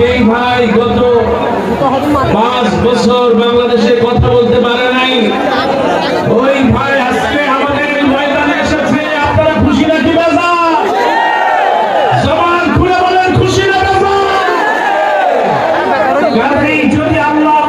সেই ভাই গত পাঁচ বছর বাংলাদেশে কথা বলতে পারে নাই, ওই ভাই আজকে আমাদের ময়দানে খুশি নাকি বাজা? জমান খুলে খুশি না যদি আল্লাহ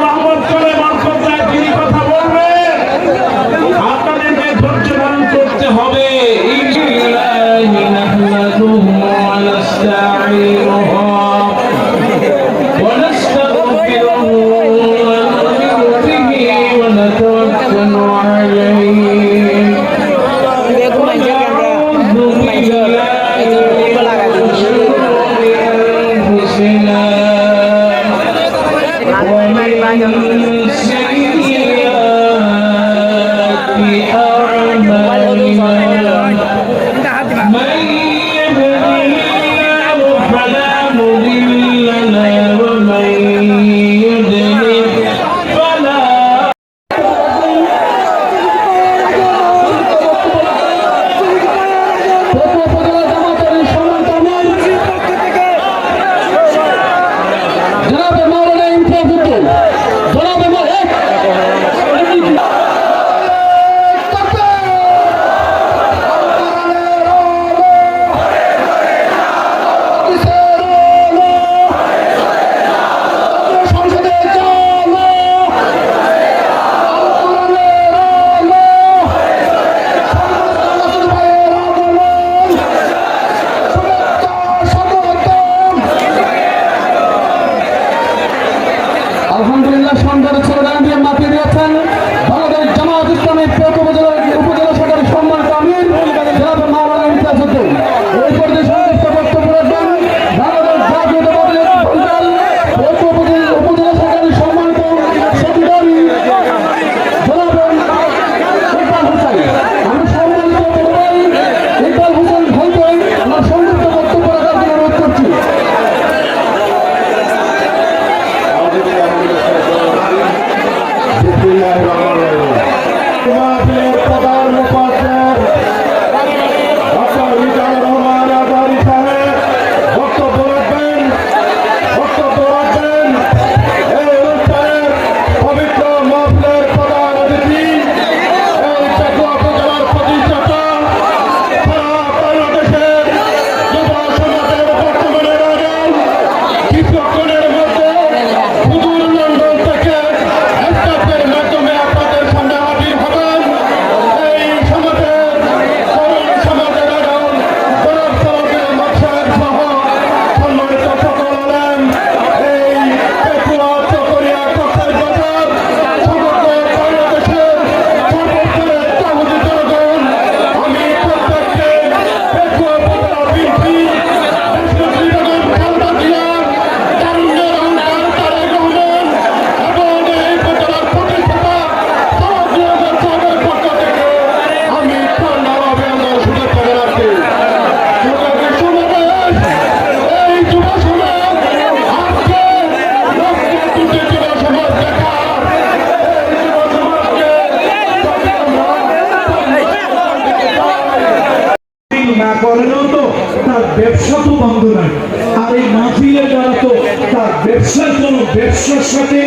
ব্যবসার কোন ব্যবসার সাথে,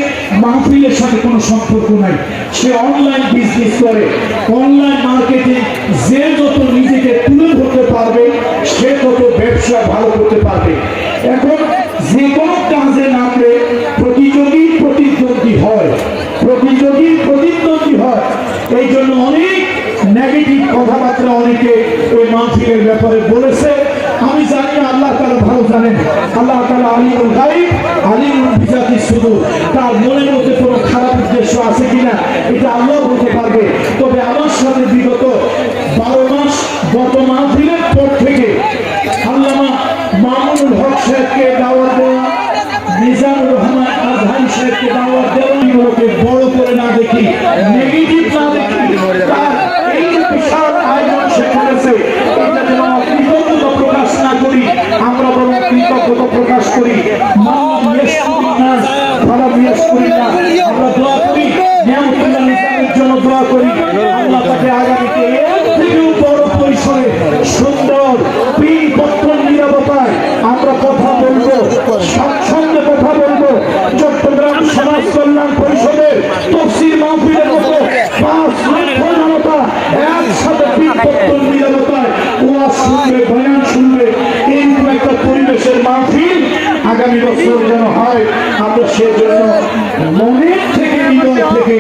মাহফিলের সাথে কোনো সম্পর্ক নাই। সে অনলাইন বিজনেস করে। অনলাইন মার্কেটে যে যত নিজেকে তুলে ধরতে পারবে, সে তত ব্যবসা ভালো করতে পারবে। এখন যে কোনো কাজে নামলে হাদিস শুধু, তার মনের মধ্যে কোনো খারাপ উদ্দেশ্য আছে কিনা, এটা আল্লাহ বলতে পারবে। তবে আমার সাথে বিগত বারো মাস গত মাহফিলের পর থেকে আল্লামা মামুনুল হক সাহেবকে দাওয়াত দেওয়া মিজানুর রহমান আজহান সাহেবকে দাওয়াত দেওয়া শুনবে বয়ান শুনবে এইরকম একটা পরিবেশের মাহফিল আগামী বছর যেন হয়। আমরা সেজন্য মনের থেকে হৃদয় থেকে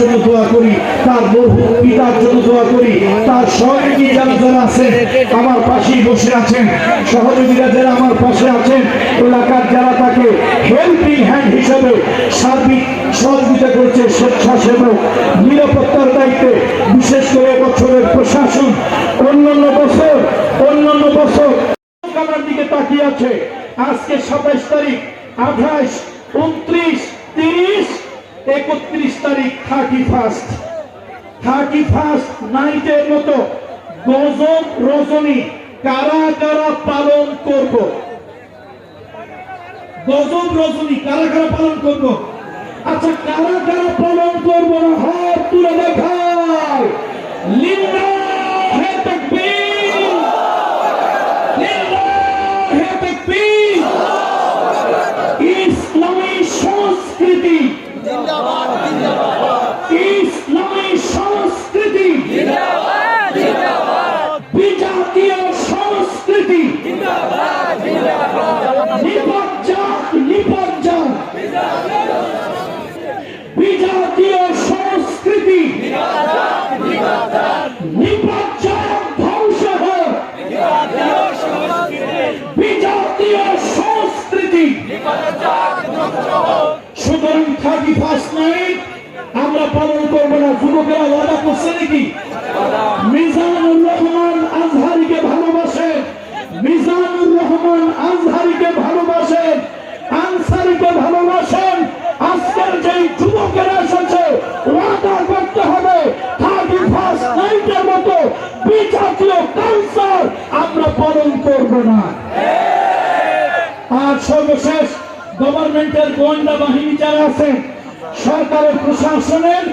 জন্য দোয়া করি, তার বহু পিতার জন্য দোয়া করি, তার সহযোগী যারা যারা আছেন, আমার পাশেই বসে আছেন, সহযোগীরা যারা আমার পাশে আছেন, এলাকার যারা তাকে হেল্পিং হ্যান্ড হিসেবে সার্বিক সহযোগিতা করছে স্বেচ্ছাসেবক, নিরাপত্তার দায়িত্বে, বিশেষ করে বছরের প্রশাসন, অন্যান্য বছর অন্যান্য বছর। আমার দিকে তাকিয়ে আছে, আজকে সাতাইশ তারিখ, আঠাশ, উনত্রিশ, তিরিশ একত্রিশ তারিখ থার্টি ফার্স্ট থার্টি ফার্স্ট নাইটের মতো গজব রজনী কারা কারা পালন করব? গজব রজনী কারা কারা পালন করব আচ্ছা কারা কারা পালন করব না হাত তুলে দেখায় লিল্লাহে তাকবীর লিল্লাহে তাকবীর ইসলামী সংস্কৃতি ইসলামী সংস্কৃতি বিজাতীয় সংস্কৃতি নিপজ্জাত নিপজ্জাত বিজাতীয় সংস্কৃতি নিপজ্জাত ধ্বংস হোক বিজাতীয় সংস্কৃতি সুতরাং থার্টি ফার্স্ট নাইট আমরা পালন করব না যুবকেরা ওয়াদা করছে নাকি মিজানুর রহমান আজহারিকে ভালোবাসেন মিজানুর রহমান আজহারিকে ভালোবাসেন আনসারিকে ভালোবাসেন আজকের যেই যুবকেরা এসেছে ওয়াদা করতে হবে থার্টি ফার্স্ট নাইটের মতো বিজাতীয় কালচার আমরা সর্বশেষ গভর্নমেন্টের গোয়েন্দা বাহিনী যারা আছেন সরকারের প্রশাসনের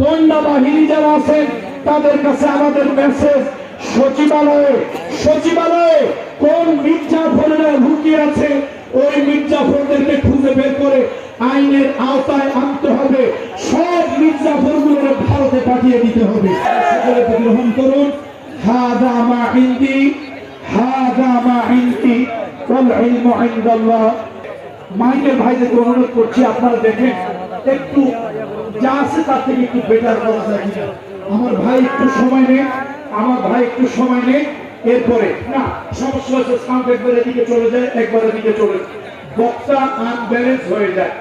গোয়েন্দা বাহিনী যারা আছেন তাদের কাছে আমাদের মেসেজ সচিবালয়ে সচিবালয়ে, কোন মির্জাফরেরা লুকিয়ে আছে, ওই মির্জাফরদেরকে খুঁজে বের করে আইনের আওতায় আনতে হবে। সব মির্জাফরগুলোকে ভারতে পাঠিয়ে দিতে হবে। সকলে গ্রহণ করুন। হাদা মা হাদা মা ইন্দি ওয়াল ইলমু ভাইদেরকে অনুরোধ করছি, আপনারা দেখেন, একটু যা আছে তার থেকে একটু বেটার করা যায়। আমার ভাই একটু সময় নেই আমার ভাই একটু সময় নেই এরপরে, না, সমস্যা হচ্ছে সাউন্ড একবার এদিকে চলে যায়, একবার এদিকে চলে। বক্তা আনব্যালেন্স হয়ে যায়